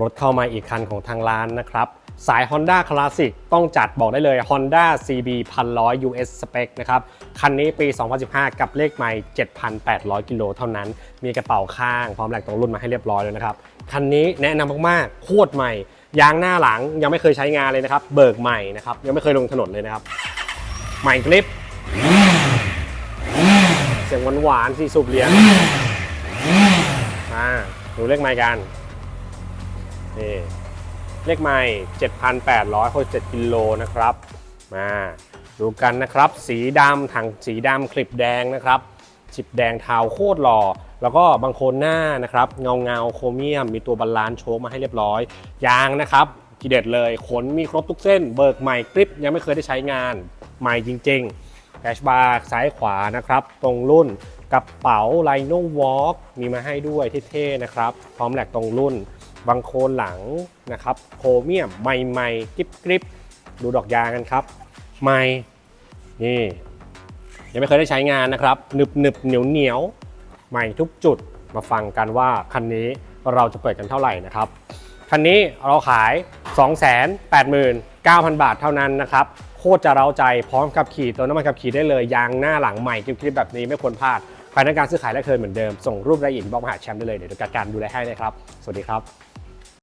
รถเข้ามาอีกคันของทางร้านนะครับ สาย Honda Classic ต้องจัดบอกได้เลย Honda CB 1,100 US Spec นะครับ คันนี้ปี 2015 กับเลขไมล์7,800 กิโลเท่านั้น มีกระเป๋าข้าง พร้อมแหลกตรงรุ่นมาให้เรียบร้อยเลยนะครับ คันนี้แนะนำมากๆ โคตรใหม่ ยางหน้าหลังยังไม่เคยใช้งานเลยนะครับ เบิกใหม่นะครับ ยังไม่เคยลงถนนเลยนะครับ ใหม่กริป เสียงหวานๆสีสูบเหรียญอ่าดูเลขไมล์กัน นี่เลขไมล์7,867กิโลนะครับ มาดูกันนะครับ สีดำถังสีดำคลิปแดงนะครับจิบแดงเทาโคตรหล่อ แล้วก็บางโคนหน้านะครับ เงาเงาโครเมียม มีตัวบาลานซ์โชคมาให้เรียบร้อย ยางนะครับ ทีเด็ดเลยขนมีครบทุกเส้น เบิกใหม่กริปยังไม่เคยได้ใช้งาน ใหม่จริงๆแดชบาร์ซ้ายขวานะครับ ตรงรุ่นกระเป๋าไลโน่วอล์กมีมาให้ด้วยเท่ๆนะครับ พร้อมแหลกตรงรุ่น บางโคนหลังนะครับโครเมียมใหม่ๆกริบกริบดูดอกยางกันครับ ใหม่นี่ยังไม่เคยได้ใช้งานนะครับหนึบหนึบเหนียวเหนียวใหม่ทุกจุดมาฟังกันว่าคันนี้เราจะเปิดกันเท่าไหร่นะครับคันนี้เราขาย 289,000 บาทเท่านั้นนะครับโคตรจะเร้าใจพร้อมขับขี่ตัวน้ำมันขับขี่ได้เลยยางหน้าหลังใหม่คลิปแบบนี้ไม่ควรพลาดใครต้องการซื้อขายและเคยเหมือนเดิม ส่งรูปรายละเอียดบอกมาหาแชมป์ได้เลย เดี๋ยวจัดการดูแลให้นะครับ สวัสดีครับ